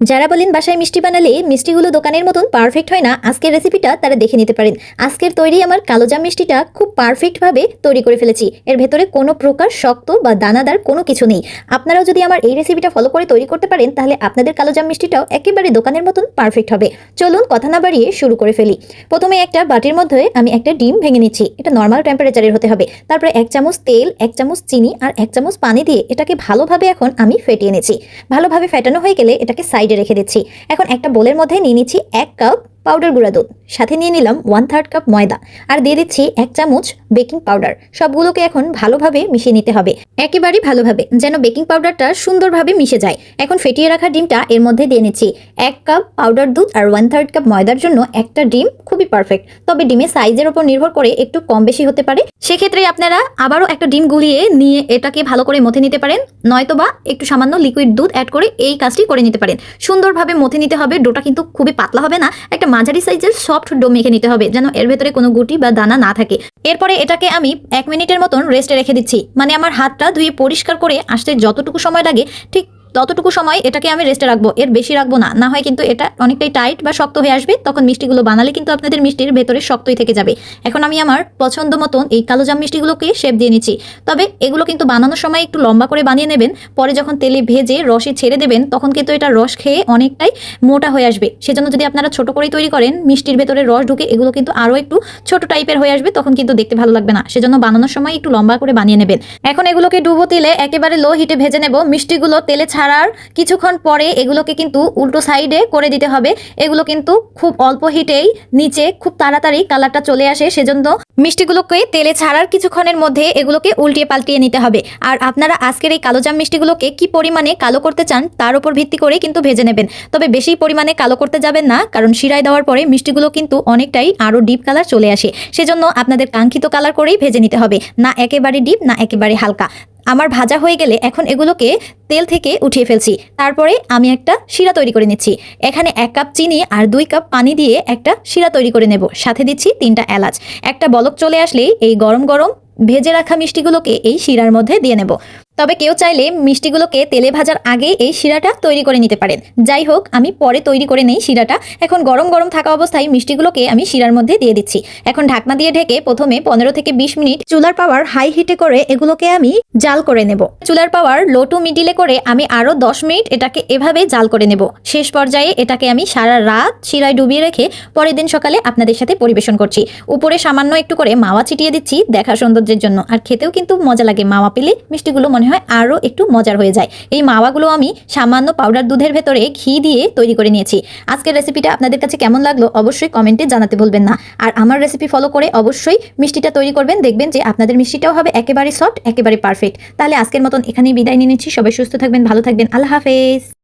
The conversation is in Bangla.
যারা বলেন বাসায় মিষ্টি বানালে মিষ্টিগুলো দোকানের মতন পারফেক্ট হয় না, আজকের রেসিপিটা তারা দেখে নিতে পারেন। আজকের তৈরি আমার কালোজাম মিষ্টিটা খুব পারফেক্টভাবে তৈরি করে ফেলেছি। এর ভেতরে কোনো প্রকার শক্ত বা দানাদার কোনো কিছু নেই। আপনারাও যদি আমার এই রেসিপিটা ফলো করে তৈরি করতে পারেন, তাহলে আপনাদের কালোজাম মিষ্টিটাও একেবারে দোকানের মতন পারফেক্ট হবে। চলুন কথা না বাড়িয়ে শুরু করে ফেলি। প্রথমে একটা বাটির মধ্যে আমি একটা ডিম ভেঙে নিচ্ছি। এটা নর্মাল টেম্পারেচারের হতে হবে। তারপরে এক চামচ তেল, এক চামচ চিনি আর এক চামচ পানি দিয়ে এটাকে ভালোভাবে এখন আমি ফেটিয়ে নিচ্ছি। ভালোভাবে ফেটানো হয়ে গেলে এটাকে সাইডে রেখে দিচ্ছি। এখন একটা বোলের মধ্যে নিয়ে নিচ্ছি এক কাপ পাউডার গুঁড়া দুধ। সাথে নিয়ে নিলাম ওয়ান থার্ড কাপ ময়দা। আর দিয়ে দিচ্ছি এক চামচ বেকিং পাউডার সবগুলোকে এখন ভালোভাবে মিশিয়ে নিতে হবে। একেবারেই ভালোভাবে, যেন বেকিং পাউডারটা সুন্দরভাবে মিশে যায়। এখন ফেটিয়ে রাখা ডিমটা এর মধ্যে দিয়ে নিচ্ছি এক কাপ পাউডার দুধ আর ওয়ান থার্ড কাপ ময়দার জন্য একটা ডিম খুবই পারফেক্ট তবে ডিমের সাইজের ওপর নির্ভর করে একটু কম বেশি হতে পারে। সেক্ষেত্রে আপনারা আবারও একটা ডিম গুলিয়ে নিয়ে এটাকে ভালো করে মথে নিতে পারেন। নয়তোবা একটু সামান্য লিকুইড দুধ অ্যাড করে এই কাজটি করে নিতে পারেন। সুন্দরভাবে মথে নিতে হবে। ডোটা কিন্তু খুবই পাতলা হবে না। একটা মাঝারি সাইজের সফট ডো মেখে নিতে হবে, যেন এর ভেতরে কোনো গুটি বা দানা না থাকে। এরপরে এটাকে আমি এক মিনিটের মতন রেস্টে রেখে দিচ্ছি। মানে আমার হাতটা ধুয়ে পরিষ্কার করে আসতে যতটুকু সময় লাগে, ঠিক ততটুকু সময় এটাকে আমি রেস্টে রাখব। এর বেশি রাখব না। না হয় কিন্তু এটা অনেকটাই টাইট বা শক্ত হয়ে আসবে, তখন মিষ্টিগুলো বানালে কিন্তু আপনাদের মিষ্টির ভেতরে শক্তই থেকে যাবে। এখন আমি আমার পছন্দ মতন এই কালোজাম মিষ্টিগুলোকে শেপ দিয়ে নিচ্ছি। তবে এগুলো কিন্তু বানানোর সময় একটু লম্বা করে বানিয়ে নেবেন। পরে যখন তেলে ভেজে রসে ছেড়ে দেবেন, তখন কিন্তু এটা রস খেয়ে অনেকটাই মোটা হয়ে আসবে। সেজন্য যদি আপনারা ছোট করেই তৈরি করেন, মিষ্টির ভেতরে রস ঢুকে এগুলো কিন্তু আরও একটু ছোট টাইপের হয়ে আসবে, তখন কিন্তু দেখতে ভালো লাগবে না। সেজন্য বানানোর সময় একটু লম্বা করে বানিয়ে নেবেন। এখন এগুলোকে ডুবো তেলে, একেবারে লো হিটে ভেজে নেব। মিষ্টিগুলো তেলে ছাড়ার কিছুক্ষণ পরে এগুলোকে কিন্তু উল্টো সাইডে করে দিতে হবে। এগুলো কিন্তু খুব অল্প হিটেই নিচে খুব তাড়াতাড়ি কালারটা চলে আসে, সেজন্য মিষ্টিগুলোকে তেলে ছাড়ার কিছুক্ষণের মধ্যে এগুলোকে উল্টিয়ে পাল্টিয়ে নিতে হবে। আর আপনারা আজকের এই কালোজাম মিষ্টিগুলোকে কি পরিমাণে কালো করতে চান তার উপর ভিত্তি করে কিন্তু ভেজে নেবেন। তবে বেশি পরিমাণে কালো করতে যাবেন না, কারণ শিরায় দেওয়ার পরে মিষ্টিগুলো কিন্তু অনেকটাই আরও ডিপ কালার চলে আসে। সেজন্য আপনাদের কাঙ্ক্ষিত কালার করেই ভেজে নিতে হবে। না একেবারে ডিপ, না একেবারে হালকা। আমার ভাজা হয়ে গেলে এখন এগুলোকে তেল থেকে উঠিয়ে ফেলছি। তারপরে আমি একটা শিরা তৈরি করে নিচ্ছি। এখানে এক কাপ চিনি আর দুই কাপ পানি দিয়ে একটা শিরা তৈরি করে নেব। সাথে দিচ্ছি তিনটা এলাচ। একটা বলক চলে আসলেই এই গরম গরম ভেজে রাখা মিষ্টিগুলোকে এই শিরার মধ্যে দিয়ে নেব। তবে কেউ চাইলে মিষ্টিগুলোকে তেলে ভাজার আগে এই শিরাটা তৈরি করে নিতে পারেন। যাই হোক, আমি পরে তৈরি করে নেই শিরাটা। এখন গরম গরম থাকা অবস্থায় মিষ্টিগুলোকে আমি শিরার মধ্যে দিয়ে দিচ্ছি। এখন ঢাকনা দিয়ে ঢেকে প্রথমে পনেরো থেকে বিশ মিনিট চুলার পাওয়ার হাই হিটে করে এগুলোকে আমি জাল করে নেব। চুলার পাওয়ার লো টু মিডিলে করে আমি আরও দশ মিনিট এটাকে এভাবে জাল করে নেব। শেষ পর্যায়ে এটাকে আমি সারা রাত শিরায় ডুবিয়ে রেখে পরের দিন সকালে আপনাদের সাথে পরিবেশন করছি। উপরে সামান্য একটু করে মাওয়া ছিটিয়ে দিচ্ছি দেখা সৌন্দর্যের জন্য। আর খেতেও কিন্তু মজা লাগে মাওয়া পেলে মিষ্টিগুলো মনে হয় আরও একটু মজার হয়ে যায়। এই মাওয়াগুলো আমি সামান্য পাউডার দুধের ভেতরে ঘি দিয়ে তৈরি করে নিয়েছি। আজকের রেসিপিটা আপনাদের কাছে কেমন লাগল অবশ্যই কমেন্টে জানাতে ভুলবেন না। আর আমার রেসিপি ফলো করে অবশ্যই মিষ্টিটা তৈরি করবেন। দেখবেন যে আপনাদের মিষ্টিটাও হবে একেবারে সফট একেবারে পারফেক্ট তাহলে আজকের মতন এখানেই বিদায় নিয়ে নিচ্ছি। সবাই সুস্থ থাকবেন, ভালো থাকবেন। আল্লাহ হাফেজ।